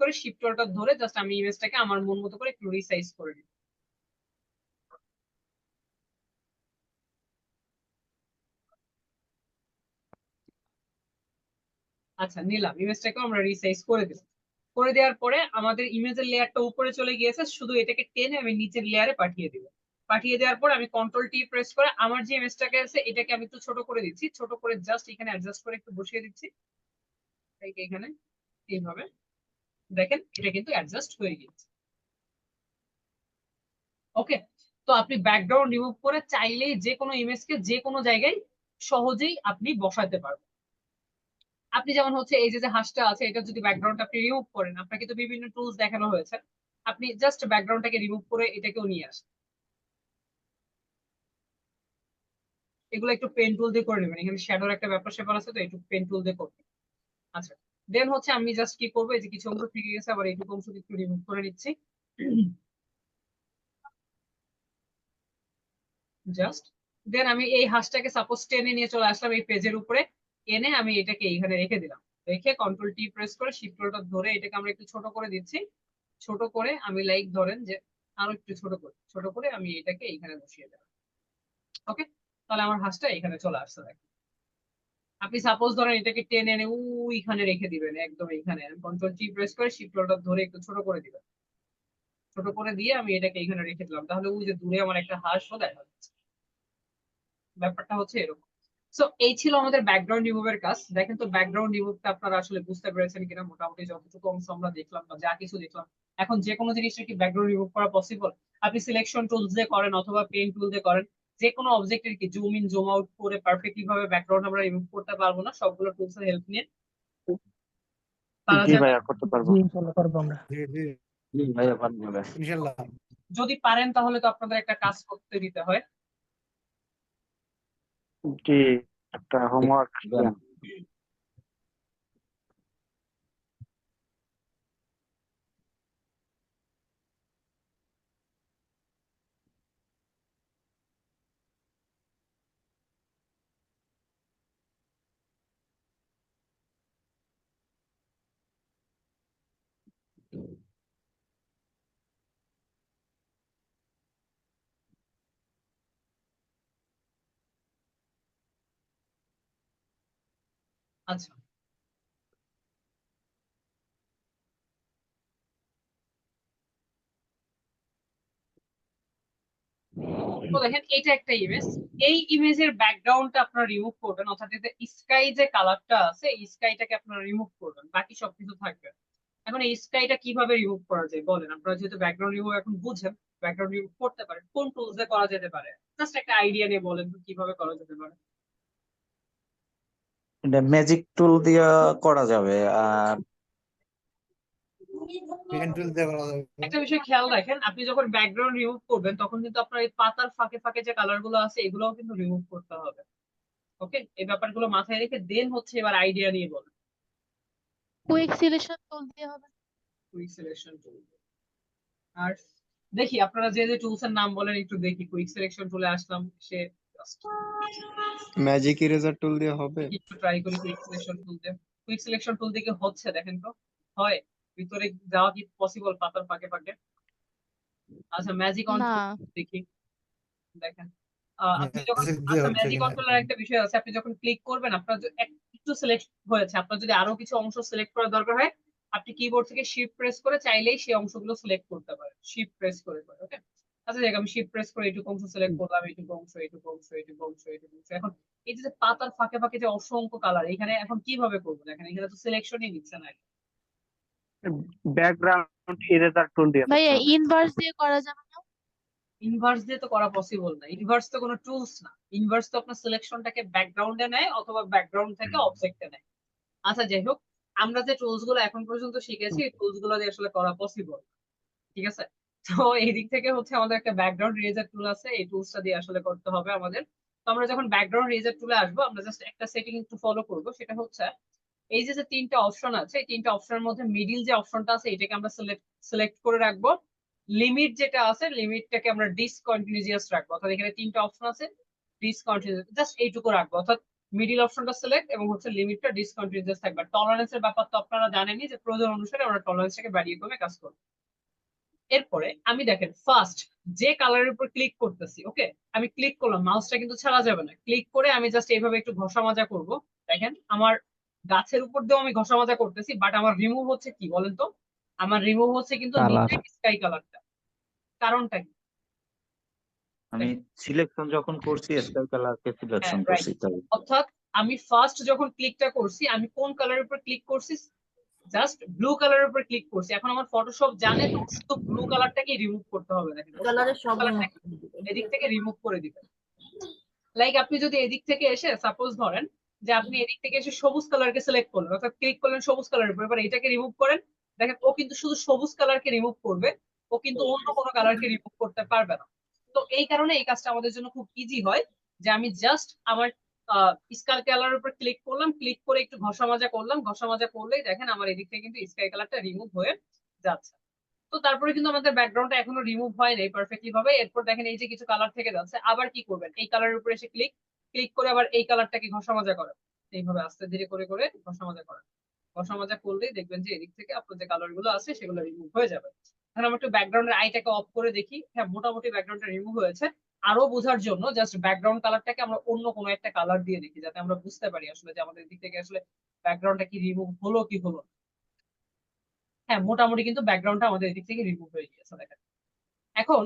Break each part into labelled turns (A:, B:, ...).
A: করে shift alter ধরে just আমি ইমেজটাকে আমার মন মতো করে একটু রিসাইজ করে নিই। আচ্ছা নিলাম। ইমেজটাকে আমরা রিসাইজ করে দিলাম। করে দেওয়ার পরে আমাদের ইমেজের লেয়ারটা উপরে চলে গিয়েছে, শুধু এটাকে টেনে আমি নিচের লেয়ারে পাঠিয়ে দিব। পাঠিয়ে দেওয়ার পর আমি কন্ট্রোল টি প্রেস করে আমার যে ইমেজটাকে আছে, এটাকে আমি একটু ছোট করে দিচ্ছি। ছোট করে জাস্ট এখানে অ্যাডজাস্ট করে একটু বসিয়ে দিচ্ছি। এখানে, এইভাবে। দেখেন, এটা কিন্তু অ্যাডজাস্ট হয়ে গিয়েছে। ওকে তো আপনি ব্যাকগ্রাউন্ড রিমুভ করে চাইলেই যে কোনো ইমেজকে যে কোনো জায়গায় সহজেই আপনি বসাতে পারবেন। আপনি যেমন হচ্ছে এই যে যে আছে, এটা যদি ব্যাকগ্রাউন্ড আপনি রিমুভ করেন, আপনাকে তো বিভিন্ন টুলস দেখানো হয়েছে। আপনি জাস্ট ব্যাকগ্রাউন্ডটাকে রিমুভ করে এটাকেও নিয়ে আসেন। এগুলো একটু পেন টুল দিয়ে করে নেবেন। এখানে শ্যাডোর একটা ব্যাপার স্যাপার আছে, তো একটু পেন টুল দিয়ে করবেন। আচ্ছা। দেন হচ্ছে আমি জাস্ট কি করব, এই যে কিছু অংশ থেকে গেছে, আবার এইটুকু অংশ একটু রিমুভ করে নিচ্ছি। জাস্ট দেন আমি এই হাঁসটাকে সাপোজ টেনে নিয়ে চলে আসলাম এই পেজের উপরে, এনে আমি এটাকে এইখানে রেখে দিলাম। রেখে কন্ট্রোল টি প্রেস করে শিফট টা ধরে এটাকে আমরা একটু ছোট করে দিচ্ছি। ছোট করে আমি লাইক ধরেন যে আরও একটু ছোট করে ছোট করে আমি এটাকে এইখানে বসিয়ে দিলাম। ওকে তাহলে আমার হাঁসটা এখানে চলে আসছে, দেখেন। আপনি সাপোজ ধরেন এটাকে টেনে এনে ওইখানে রেখে দিবেন, একদম এইখানে। কন্ট্রোল টি প্রেস করে শিফট টা ধরে একটু ছোট করে দিবেন। ছোট করে দিয়ে আমি এটাকে এখানে রেখে দিলাম। তাহলে ওই যে দূরে আমার একটা হাঁসও দেখা যাচ্ছে। ব্যাপারটা হচ্ছে এরকম। সো এই ছিল আমাদের ব্যাকগ্রাউন্ড রিমুভের কাজ। দেখেন তো ব্যাকগ্রাউন্ড রিমুভটা আপনারা আসলে বুঝতে পেরেছেন কিনা? মোটামুটি যতটুকু অংশ আমরা দেখলাম বা যা কিছু দেখলাম। এখন যে কোনো জিনিসটা কি ব্যাকগ্রাউন্ড রিমুভ করা পসিবল আপনি সিলেকশন টুলস দিয়ে করেন অথবা পেন টুল দিয়ে করেন। যে কোনো অবজেক্টের কি জুম ইন জুম আউট করে পারফেক্টলি ভাবে ব্যাকগ্রাউন্ড আমরা রিমুভ করতে পারব না সবগুলো টুলস এর হেল্প নিয়ে। পারা
B: জি ভাইয়া করতে পারব।
C: জি পারব আমরা।
D: জি জি।
B: জি ভাইয়া পারব ভাইয়া।
A: যদি পারেন তাহলে তো আপনাদের একটা কাজ করতে দিতে হয়।
B: জি একটা হোমওয়ার্ক
A: আচ্ছা। স্কাই যে কালারটা আছে রিমুভ করবেন, বাকি সবকিছু থাকবে। এখন এই কীভাবে রিমুভ করা যায় বলেন? আপনারা যেহেতু ব্যাকগ্রাউন্ড এখন বুঝেন ব্যাকগ্রাউন্ড করতে পারেন, কোন টুলস দিয়ে করা যেতে পারে? জাস্ট একটা আইডিয়া বলেন কীভাবে করা যেতে পারে।
B: এটা ম্যাজিক টুল দিয়ে করা যাবে আর
D: পেন টুল দিয়ে করা যাবে।
A: একটা বিষয় খেয়াল রাখেন আপনি যখন ব্যাকগ্রাউন্ড রিমুভ করবেন তখন কিন্তু আপনার এই পাতার ফাঁকে ফাঁকে যে কালারগুলো আছে এগুলোও কিন্তু রিমুভ করতে হবে। ওকে এই ব্যাপারগুলো মাথায় রেখে দেন হচ্ছে এবার আইডিয়া নিয়ে বলেন।
E: কুইক সিলেকশন টুল দিয়ে হবে।
A: কুইক সিলেকশন টুল আর দেখি আপনারা যে যে টুলস এর নাম বলেন একটু দেখি। কুইক সিলেকশন টুলে আসলাম সে
F: ম্যাজিক ইরেজার টুল দিয়ে হবে?
A: একটু ট্রাই করি কুইক সিলেকশন টুল দিয়ে। কুইক সিলেকশন টুল দিয়ে কি হচ্ছে দেখেন তো? হয়। ভিতরে যাওয়া কি পসিবল পাতার ফাঁকে ফাঁকে? আচ্ছা ম্যাজিক অন দেখি। দেখেন। আপনি যখন আচ্ছা ম্যাজিক। কন্ট্রোলার একটা বিষয় আছে। আপনি যখন ক্লিক করবেন আপনার যে একটু সিলেক্ট হয়েছে। আপনার যদি আরও কিছু অংশ সিলেক্ট করার দরকার হয় আপনি কিবোর্ড থেকে শিফট প্রেস করে চাইলেই সেই অংশগুলো সিলেক্ট করতে পারেন। শিফট প্রেস করে করে ওকে আচ্ছা দেখ আমি শিফট প্রেস করে এইটুকু অংশ সিলেক্ট করলাম এইটুকু অংশ এইটুকু অংশ এইটুকু অংশ এইটুকু অংশ। এখন এই যে পাতার ফাঁকে ফাঁকে যে অসংখ্য কালার এখানে এখন কীভাবে করব? দেখেন এখানে তো সিলেকশনই নিচ্ছে না
B: ব্যাকগ্রাউন্ড ইরেজার টুল দিয়ে
E: ভাইয়া ইনভার্স দিয়ে করা যাবে না?
A: ইনভার্স দিয়ে তো করা পসিবল না। ইনভার্স তো কোনো টুলস না। ইনভার্স তো আপনার সিলেকশনটাকে ব্যাকগ্রাউন্ডে নেয় অথবা ব্যাকগ্রাউন্ড থেকে অবজেক্টে নেয়। আচ্ছা যাই হোক আমরা যে টুলসগুলো এখন পর্যন্ত শিখেছি এই টুলসগুলো দিয়ে আসলে করা পসিবল ঠিক আছে? তো এই দিক থেকে হচ্ছে আমাদের একটা ব্যাকগ্রাউন্ড রেজার টুল আছে, এই টুলসটা দিয়ে আসলে করতে হবে আমাদের। তো আমরা যখন ব্যাকগ্রাউন্ড রেজার টুলে আসব, আমরা জাস্ট একটা সেটিং একটু ফলো করব, সেটা হচ্ছে এই যে তিনটা অপশন আছে, এই তিনটা অপশনের মধ্যে মিডিল যে অপশনটা আছে, এটাকে আমরা সিলেক্ট করে রাখব। লিমিট যেটা আছে লিমিটটাকে আমরা ডিসকন্টিনিউয়াস রাখব। অর্থাৎ এখানে তিনটা অপশন আছে ডিসকন্টিনিউয়াস জাস্ট এইটুকু রাখব। অর্থাৎ মিডিল অপশনটা সিলেক্ট এবং হচ্ছে লিমিটটা ডিসকন্টিনিউয়াস থাকবে। টলারেন্সের ব্যাপার তো আপনারা জানেনই যে, প্রয়োজন অনুসারে আমরা টলারেন্সটাকে বাড়িয়ে কমে কাজ করব। এরপরে আমি দেখেন ফার্স্ট যে কালারের উপর ক্লিক করতেছি ওকে আমি ক্লিক করলাম মাউসটা কিন্তু ছাড়া যাবে না। ক্লিক করে আমি জাস্ট এইভাবে একটু ঘষা মাজা করব। দেখেন আমার গাছের উপর দিয়েও আমি ঘষা মাজা করতেছি বাট আমার রিমুভ হচ্ছে কি বলেন তো? আমার রিমুভ হচ্ছে কিন্তু স্কাই কালারটা কারণটা কি?
B: আমি সিলেকশন যখন করছি স্কাই কালারকে সিলেকশন করছি তাই।
A: অর্থাৎ আমি ফার্স্ট যখন ক্লিকটা করছি আমি কোন কালারের উপর ক্লিক করছি জাস্ট ব্লু কালারের উপর ক্লিক করছি। এখন আমার ফটোশপ জানে তো শুধু ব্লু কালারটাকে রিমুভ করতে হবে দেখেন।
C: কালারের সব
A: কালারটাকে এদিক থেকে রিমুভ করে দিবেন লাইক আপনি যদি এদিক থেকে এসে সাপোজ ধরেন যে আপনি এদিক থেকে এসে সবুজ কালারকে সিলেক্ট করলেন অর্থাৎ ক্লিক করলেন সবুজ কালারের উপর এবার এটাকে রিমুভ করেন দেখেন ও কিন্তু শুধু সবুজ কালারকে রিমুভ করবে ও কিন্তু অন্য কোনো কালারকে রিমুভ করতে পারবে না। তো এই কারণে এই কাজটা আমাদের জন্য খুব ইজি হয় যে আমি জাস্ট আমার স্কাই কালারের উপর ক্লিক করলাম ক্লিক করে একটু ঘষা মাজা করলাম, ঘষা মাজা করলেই দেখেন আমার এদিক থেকে কিন্তু স্কাই কালারটা রিমুভ হয়ে যাচ্ছে। তো তারপরে কিন্তু আমাদের ব্যাকগ্রাউন্ডটা এখনও রিমুভ হয় নাই পারফেক্টলি ভাবে। এরপর দেখেন এই যে কিছু কালার থেকে যাচ্ছে, আবার কি করবেন? এই কালারের উপরে এসে ক্লিক ক্লিক করে আবার এই কালারটাকে ঘষা মাজা করেন। এইভাবে আস্তে ধীরে করে করে ঘষা মাজা করেন। ঘষা মাজা করলেই দেখবেন যে এদিক থেকে আপনার যে কালারগুলো আছে সেগুলো রিমুভ হয়ে যাবে। এখন আমরা একটু ব্যাকগ্রাউন্ডের আইটাকে অফ করে দেখি। হ্যাঁ মোটামুটি ব্যাকগ্রাউন্ডটা রিমুভ হয়েছে। আরও বোঝার জন্য জাস্ট ব্যাকগ্রাউন্ড কালারটাকে আমরা অন্য কোনো একটা কালার দিয়ে দেখি, যাতে আমরা বুঝতে পারি আসলে যে আমাদের দিক থেকে আসলে ব্যাকগ্রাউন্ডটা কি রিমুভ হলো, কি হলো হ্যাঁ মোটামুটি কিন্তু ব্যাকগ্রাউন্ডটা আমাদের এদিক থেকে রিমুভ হয়ে গিয়েছে, দেখেন। এখন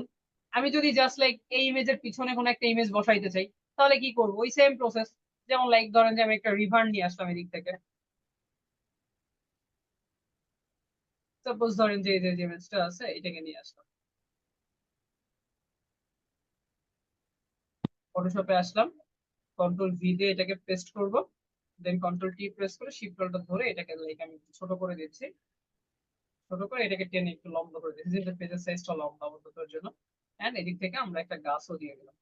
A: আমি যদি জাস্ট লাইক এই ইমেজের পিছনে কোনো একটা ইমেজ বসাইতে চাই, তাহলে কি করব? ওই সেম প্রসেস যেমন লাইক ধরেন যে আমি একটা রিভার নিয়ে আসলাম এদিক থেকে। সাপোজ ধরেন যে এই যে ইমেজটা আছে, এটাকে নিয়ে আসলাম। ফটোশপে আসলাম। কন্ট্রোল ভি দিয়ে এটাকে পেস্ট করব। দেন কন্ট্রোল টি প্রেস করে শিফট ধরে এটাকে লাইক আমি ছোট করে দিচ্ছি। ছোট করে এটাকে টেনে একটু লম্বা করে দিচ্ছি। যেটা পেজের সাইজটা লম্বা মতোর জন্য। এন্ড এদিক থেকে আমরা একটা গাছও দিয়ে দিলাম।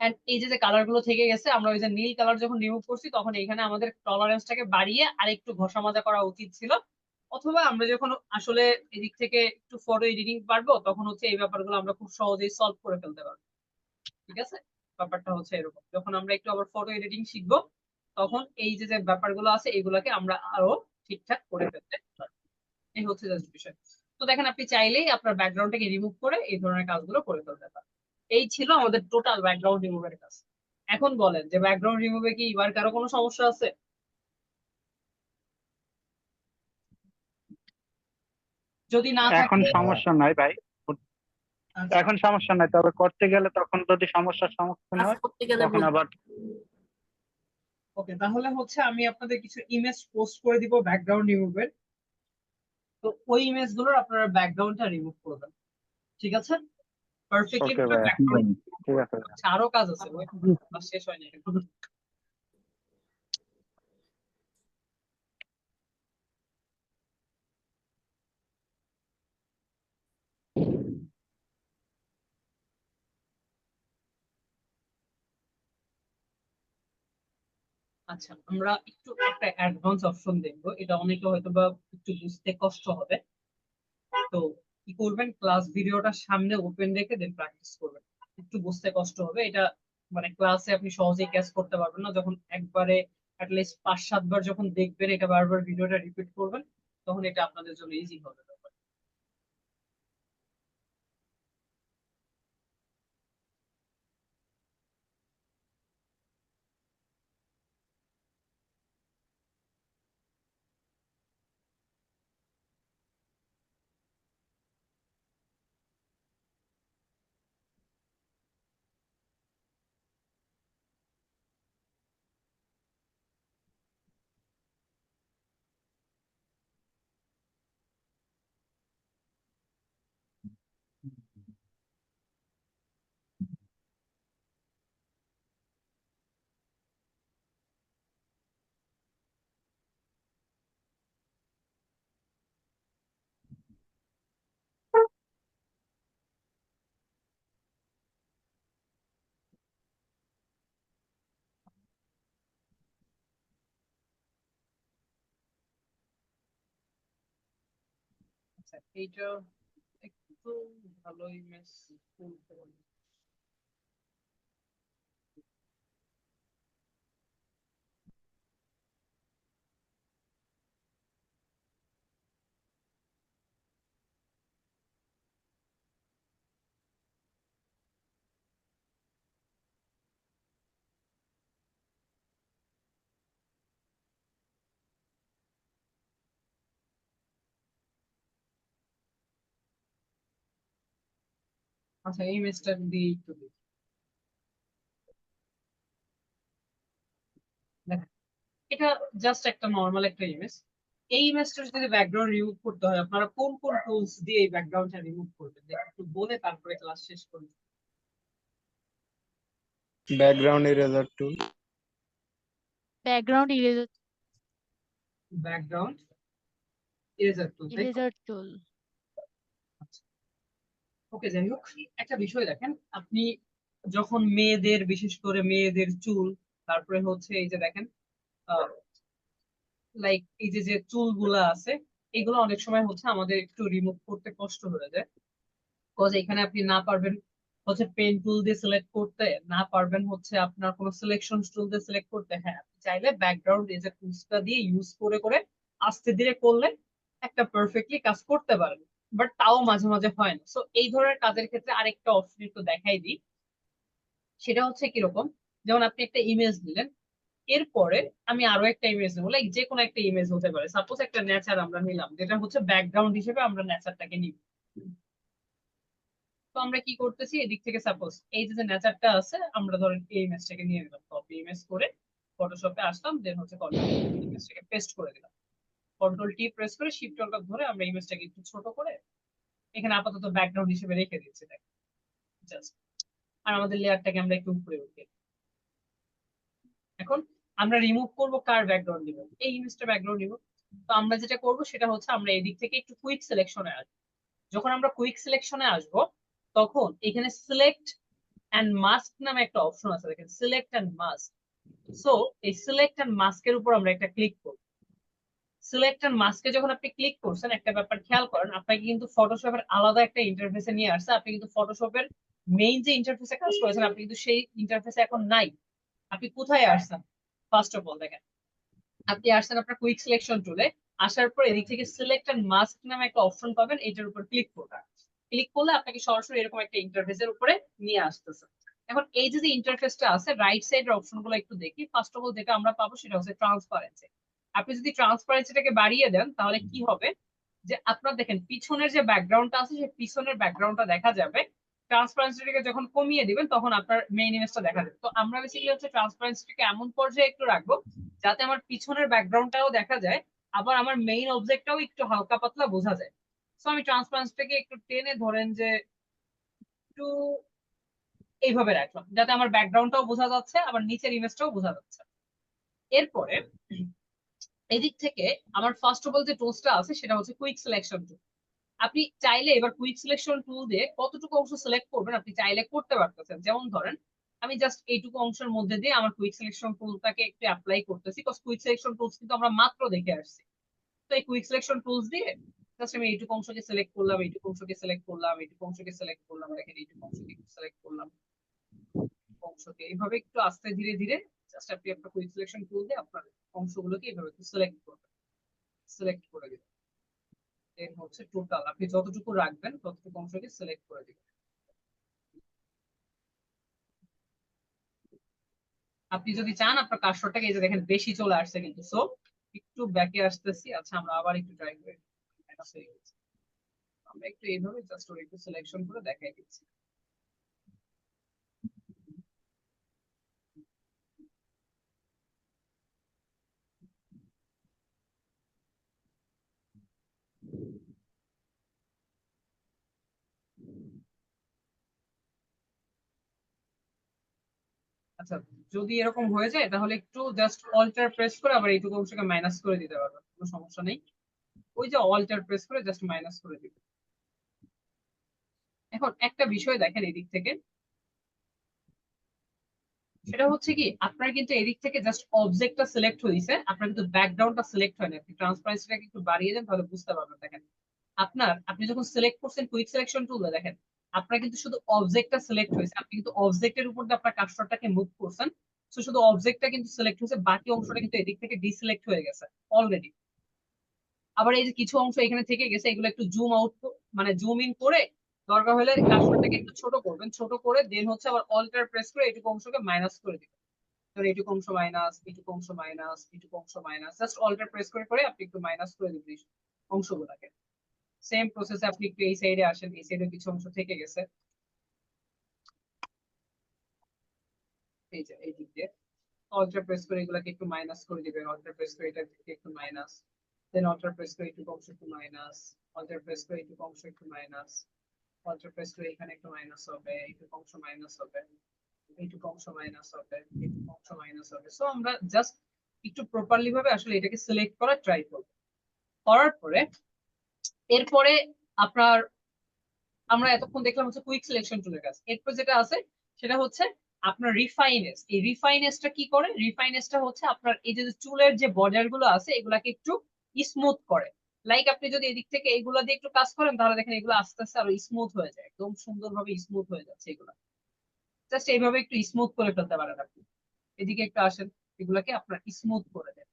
A: এন্ড এই যে কালারগুলো থেকে গেছে, আমরা ওই যে নীল কালার যখন রিমুভ করছি, তখন এখানে আমাদের টলারেন্সটাকে বাড়িয়ে আর একটু ঘষা মাজা করা উচিত ছিল। অথবা আমরা যখন আসলে এদিক থেকে একটু ফটো এডিটিং পারব, তখন হচ্ছে এই ব্যাপারগুলো আমরা খুব সহজেই সলভ করে ফেলতে পারব। ঠিক আছে? ব্যাপারটা হচ্ছে এরকম। যখন আমরা একটু আবার ফটো এডিটিং শিখব তখন এই যে যে ব্যাপারগুলো আছে এগুলাকে আমরা আরও ঠিকঠাক করে ফেলতে পারব। এই হচ্ছে জাস্ট বিষয়। তো দেখেন আপনি চাইলেই আপনার ব্যাকগ্রাউন্ডটাকে রিমুভ করে এই ধরনের কাজগুলো করে ফেলতে পারেন। এই ছিল আমাদের টোটাল ব্যাকগ্রাউন্ড রিমুভের কাজ। এখন বলেন যে ব্যাকগ্রাউন্ড রিমুভে কি এবার কারও কোনো সমস্যা আছে? যদি না
D: এখন সমস্যা নাই ভাই। এখন সমস্যা নাই তবে করতে গেলে তখন যদি সমস্যার সম্মুখীন হয় তখন আবার
A: ওকে তাহলে হচ্ছে আমি আপনাদের কিছু ইমেজ পোস্ট করে দিব ব্যাকগ্রাউন্ড রিমুভের তো ওই ইমেজগুলোর আপনারা ব্যাকগ্রাউন্ডটা রিমুভ করবেন ঠিক আছে? পারফেক্টলি ব্যাকগ্রাউন্ড
D: ঠিক আছে।
A: আরও কাজ আছে। শেষ হয়নি। আচ্ছা আমরা একটু একটা অ্যাডভান্স অপশন দেখব। এটা অনেকে হয়তো বা একটু বুঝতে কষ্ট হবে। তো কি করবেন? ক্লাস ভিডিওটা সামনে ওপেন রেখে দেন প্র্যাকটিস করবেন। একটু বুঝতে কষ্ট হবে। এটা মানে ক্লাসে আপনি সহজেই ক্যাচ করতে পারবেন না। যখন একবারে অ্যাটলিস্ট পাঁচ, সাতবার যখন দেখবেন, এটা বারবার ভিডিওটা রিপিট করবেন, তখন এটা আপনাদের জন্য ইজি হবে। আচ্ছা একটু ভালোই ইমেজ করতে হবে আচ্ছা এই ইমেজটা দিয়ে একটু দিই। এটা জাস্ট একটা নর্মাল একটা ইমেজ এই ইমেজটা যদি ব্যাকগ্রাউন্ড রিমুভ করতে হয় আপনারা কোন কোন টুলস দিয়ে এই ব্যাকগ্রাউন্ডটা রিমুভ করবেন? একটু বলে তারপরে ক্লাস শেষ করুন
F: background eraser tool
E: background eraser
A: background eraser tool
E: eraser tool
A: okay যাই হোক একটা বিষয় দেখেন, আপনি যখন মেয়েদের, বিশেষ করে মেয়েদের চুল, তারপরে হচ্ছে এই যে দেখেন লাইক এই যে যে চুলগুলা আছে, এগুলো অনেক সময় হচ্ছে আমাদের একটু রিমুভ করতে কষ্ট হয়ে যায়। বিকজ এখানে আপনি না পারবেন হচ্ছে পেন টুল দিয়ে সিলেক্ট করতে, না পারবেন হচ্ছে আপনার কোনো সিলেকশন টুল দিয়ে সিলেক্ট করতে। হ্যাঁ আপনি চাইলে ব্যাকগ্রাউন্ড এই যে টুলসটা দিয়ে ইউজ করে করে আস্তে ধীরে করলে একটা পারফেক্টলি কাজ করতে পারেন। বাট তাও মাঝে মাঝে হয় না। সো এই ধরনের কাজের ক্ষেত্রে আরেকটা অপশন একটু দেখাই দিই। সেটা হচ্ছে কীরকম? যেমন আপনি একটা ইমেজ দিলেন, এরপরে আমি আরও একটা ইমেজ নেব লাইক যে কোনো একটা ইমেজ হতে পারে। সাপোজ একটা নেচার আমরা নিলাম, যেটা হচ্ছে ব্যাকগ্রাউন্ড হিসেবে আমরা নেচারটাকে নিব। তো আমরা কি করতেছি? এদিক থেকে সাপোজ এই যে নেচারটা আছে, আমরা ধরেন এই ইমেজটাকে নিয়ে নিলাম। কপি ইমেজ করে ফটোশপে আসলাম দেন হচ্ছে কপি ইমেজটাকে পেস্ট করে দিলাম। কন্ট্রোল টি প্রেস করে শিফট অলটা ধরে আমরা ইমেজটাকে একটু ছোট করে এখানে আপাতত ব্যাকগ্রাউন্ড হিসেবে রেখে দিচ্ছি, দেখ। জাস্ট আর আমাদের লেয়ারটাকে আমরা একটু উপরে দিই। এখন আমরা রিমুভ করব কার ব্যাকগ্রাউন্ড দিব এই ইমেজটা ব্যাকগ্রাউন্ড দিব তো আমরা যেটা করব সেটা হচ্ছে আমরা এদিক থেকে একটু কুইক সিলেকশনে আসব। যখন আমরা কুইক সিলেকশনে আসব, তখন এখানে সিলেক্ট অ্যান্ড মাস্ক নামে একটা অপশন আছে, দেখেন। সিলেক্ট অ্যান্ড মাস্ক সো এই সিলেক্ট অ্যান্ড মাস্কের উপর আমরা একটা ক্লিক করব। সিলেক্ট অ্যান্ড মাস্কে যখন আপনি ক্লিক করছেন, একটা ব্যাপার খেয়াল করেন, আপনাকে কিন্তু ফটোশপের আলাদা একটা ইন্টারফেসে নিয়ে আসছে। আপনি কিন্তু ফটোশপের মেইন যে ইন্টারফেসে কাজ করেছেন, আপনি কিন্তু সেই ইন্টারফেসে এখন নাই। আপনি কোথায় আসছেন? ফার্স্ট অফ অল দেখেন, আপনি আসছেন আপনার কুইক সিলেকশন টুলে আসার পর এদিক থেকে সিলেক্ট অ্যান্ড মাস্ক নামে একটা অপশন পাবেন, এটার উপর ক্লিক করবেন। ক্লিক করলে আপনাকে সরাসরি এরকম একটা ইন্টারফেসের উপরে নিয়ে আসতেছে। এখন এই যে ইন্টারফেসটা আছে রাইট সাইডের অপশনগুলো একটু দেখি। ফার্স্ট অফ অল যেটা আমরা পাবো সেটা হচ্ছে ট্রান্সপারেন্সি আপনি যদি ট্রান্সপারেন্সিটাকে বাড়িয়ে দেন তাহলে কি হবে? যে আপনার দেখেন পিছনের যে ব্যাকগ্রাউন্ডটা আছে সেই পিছনের ব্যাকগ্রাউন্ডটা দেখা যাবে। ট্রান্সপারেন্সিটাকে যখন কমিয়ে দিবেন তখন আপনার মেইন ইমেজটা দেখা যাবে। তো আমরা বেসিক্যালি হচ্ছে ট্রান্সপারেন্সিটাকে এমন পর্যায়ে একটু রাখব যাতে আমার পিছনের ব্যাকগ্রাউন্ডটাও দেখা যায় আবার আমার মেইন অবজেক্টটাও একটু হালকা পাতলা বোঝা যায়। সো আমি ট্রান্সপারেন্সিটাকে একটু টেনে ধরেন যে একটু এইভাবে রাখলাম যাতে আমার ব্যাকগ্রাউন্ডটাও বোঝা যাচ্ছে আবার নিচের ইমেজটাও বোঝা যাচ্ছে। এরপরে এদিক থেকে আমার ফার্স্ট অফ অল যে টুলসটা আছে সেটা হচ্ছে কুইক সিলেকশন টুল আপনি চাইলে এবার কুইক সিলেকশন টুল দিয়ে কতটুকু অংশ সিলেক্ট করবেন আপনি চাইলে করতে পারতেছেন। যেমন ধরেন, আমি জাস্ট এইটুকু অংশের মধ্যে দিয়ে আমার কুইক সিলেকশন টুলটাকে একটু অ্যাপ্লাই করতেছি বিকজ কুইক সিলেকশন টুলস কিন্তু আমরা মাত্র দেখে আসছি। তো এই কুইক সিলেকশন টুলস দিয়ে জাস্ট আমি এইটুকু অংশকে সিলেক্ট করলাম, এইটুকু অংশকে সিলেক্ট করলাম, এইটুকু অংশকে সিলেক্ট করলাম, দেখেন এইটুকু অংশকে সিলেক্ট করলাম। অংশকে এইভাবে একটু আস্তে ধীরে ধীরে জাস্ট আপনি কুইক সিলেকশন টুল দিয়ে আপনার অংশগুলোকে এইভাবে সিলেক্ট করবেন। সিলেক্ট করে দিবেন। দেন হচ্ছে টোটাল আপনি যতটুকু রাখবেন, ততটুকু অংশকে সিলেক্ট করে দিবেন। আপনি যদি চান, আপনার কার্সরটাকে এই যে দেখেন, বেশি চলে আসছে কিন্তু। সো একটু ব্যাকে আসতেছি। আচ্ছা আমরা আবার একটু ট্রাই করি। আমরা একটু এইভাবে জাস্ট একটু সিলেকশন করে দেখাই দিচ্ছি। আচ্ছা যদি এরকম হয়ে যায়, তাহলে একটু জাস্ট অল্টার প্রেস করে আবার এইটুকু অংশকে মাইনাস করে দিতে পারবেন কোনো সমস্যা নেই। ওই যে অল্টার প্রেস করে জাস্ট মাইনাস করে দিবে। এখন একটা বিষয় দেখেন এদিক থেকে। সেটা হচ্ছে কি, আপনার কিন্তু এদিক থেকে জাস্ট অবজেক্টটা সিলেক্ট হয়েছে আপনার কিন্তু ব্যাকগ্রাউন্ডটা সিলেক্ট হয়নি আপনি ট্রান্সপারেন্সিটাকে একটু বাড়িয়ে দেন, তাহলে বুঝতে পারবেন, দেখেন। আপনার, আপনি যখন সিলেক্ট করছেন কুইক সিলেকশন টুলে দেখেন। আপনার কিন্তু শুধু অবজেক্টটা সিলেক্ট হয়েছে। আপনি কিন্তু অবজেক্টের উপর দিয়ে আপনার কার্সরটাকে মুভ করছেন। তো শুধু অবজেক্টটা কিন্তু সিলেক্ট হয়েছে, বাকি অংশটা কিন্তু এদিক থেকে ডিসিলেক্ট হয়ে গেছে অলরেডি আবার এই যে কিছু অংশ এখানে থেকে গেছে, এগুলো একটু জুম আউট মানে জুম ইন করে দরকার হলে কার্সরটাকে একটু ছোট করবেন। ছোট করে দেন হচ্ছে আবার অল্টার প্রেস করে এটুকু অংশকে মাইনাস করে দিবেন। ধর এটুকু অংশ মাইনাস এটুকু অংশ মাইনাস এটুকু অংশ মাইনাস জাস্ট অল্টার প্রেস করে করে আপনি একটু মাইনাস করে দিবেন অংশগুলোকে। সেম প্রসেসে আপনি একটু এই সাইডে আসেন, এই সাইডে কিছু অংশ থেকে গেছে। মাইনাস করে মাইনাস দেন মাইনাস মাইনাস এখানে একটু মাইনাস হবে মাইনাস হবে। হবে মাইনাস হবে। আমরা জাস্ট একটু প্রপারলি ভাবে আসলে এটাকে সিলেক্ট করার ট্রাই করব। করার পরে এরপরে আপনার, আমরা এতক্ষণ দেখলাম হচ্ছে কুইক সিলেকশন টুলের কাজ। এরপর যেটা আছে, সেটা হচ্ছে আপনার রিফাইনেস এই রিফাইনেসটা কি করে? রিফাইনেসটা হচ্ছে আপনার এই যে চুলের যে বর্ডারগুলো আছে, এগুলাকে একটু স্মুথ করে। লাইক আপনি যদি এদিক থেকে এগুলো দিয়ে একটু কাজ করেন, তাহলে দেখেন এগুলো আস্তে আস্তে আরও স্মুথ হয়ে যায়। একদম সুন্দরভাবে স্মুথ হয়ে যাচ্ছে এগুলো। জাস্ট এইভাবে একটু স্মুথ করে ফেলতে পারেন আপনি। এদিকে একটু আসেন, এগুলাকে আপনার স্মুথ করে দেন।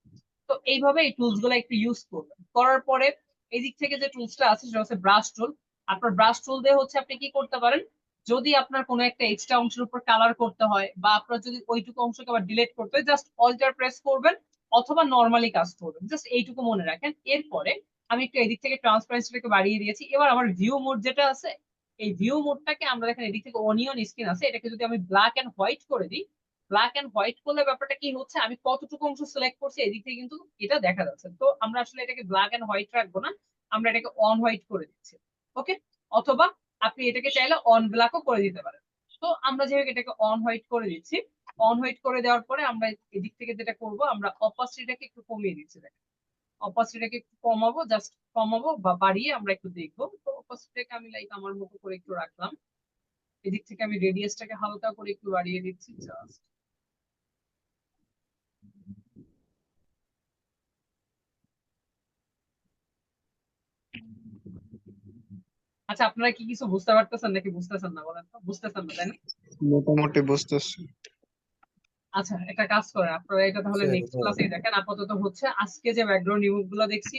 A: তো এইভাবে এই টুলসগুলো একটু ইউজ করবেন। করার পরে এদিক থেকে যে টুলসটা আছে সেটা হচ্ছে ব্রাশ টুল আপনার ব্রাশ টুল দিয়ে হচ্ছে আপনি কি করতে পারেন? যদি আপনার কোনো একটা এক্সট্রা অংশের উপর কালার করতে হয় বা আপনার যদি ওইটুকু অংশকে আবার ডিলিট করতে হয় জাস্ট অল্টার প্রেস করবেন অথবা নর্মালি কাজ করবেন। জাস্ট এইটুকু মনে রাখেন। এরপরে আমি একটু এদিক থেকে ট্রান্সপারেন্সিটাকে বাড়িয়ে দিয়েছি। এবার আমার ভিউ মোড যেটা আছে, এই ভিউ মোডটাকে আমরা দেখেন এদিক থেকে অনিয়ন স্ক্রিন আছে। এটাকে যদি আমি ব্ল্যাক এন্ড হোয়াইট করে দিই ব্ল্যাক এন্ড হোয়াইট করলে ব্যাপারটা কি হচ্ছে? আমি কতটুকু অংশ সিলেক্ট করছি এদিক থেকে কিন্তু এটা দেখা যাচ্ছে। তো আমরা আসলে এটাকে ব্ল্যাক এন্ড হোয়াইট রাখব না, আমরা এটাকে অন হোয়াইট করে দিচ্ছি। ওকে অথবা আপনি এটাকে চাইলে অন ব্ল্যাকও করে দিতে পারেন। তো আমরা যেভাবে এটাকে অন হোয়াইট করে দিচ্ছি অন হোয়াইট করে দেওয়ার পরে আমরা এদিক থেকে যেটা করব, আমরা অপাসিটিটাকে একটু কমিয়ে দিচ্ছি। দেখেন অপাসিটিটাকে একটু কমাবো জাস্ট কমাবো বা বাড়িয়ে আমরা একটু দেখব। তো অপাসিটিটাকে আমি লাইক আমার মতো করে একটু রাখলাম। এদিক থেকে আমি রেডিয়াসটাকে হালকা করে একটু বাড়িয়ে দিচ্ছি জাস্ট আচ্ছা আপনারা কি কিছু বুঝতে পারতেছেন নাকি বুঝতেছেন না বলেন তো? বুঝতেছেন না তাই না?
F: মোটামুটি বুঝতেছি।
A: আচ্ছা একটা কাজ করেন আপনারা এটা তাহলে নেক্সট
F: হ্যাঁ।
A: ক্লাসে দেখেন। আপাতত হচ্ছে আজকে যে ব্যাকগ্রাউন্ড রিমুভগুলো দেখছি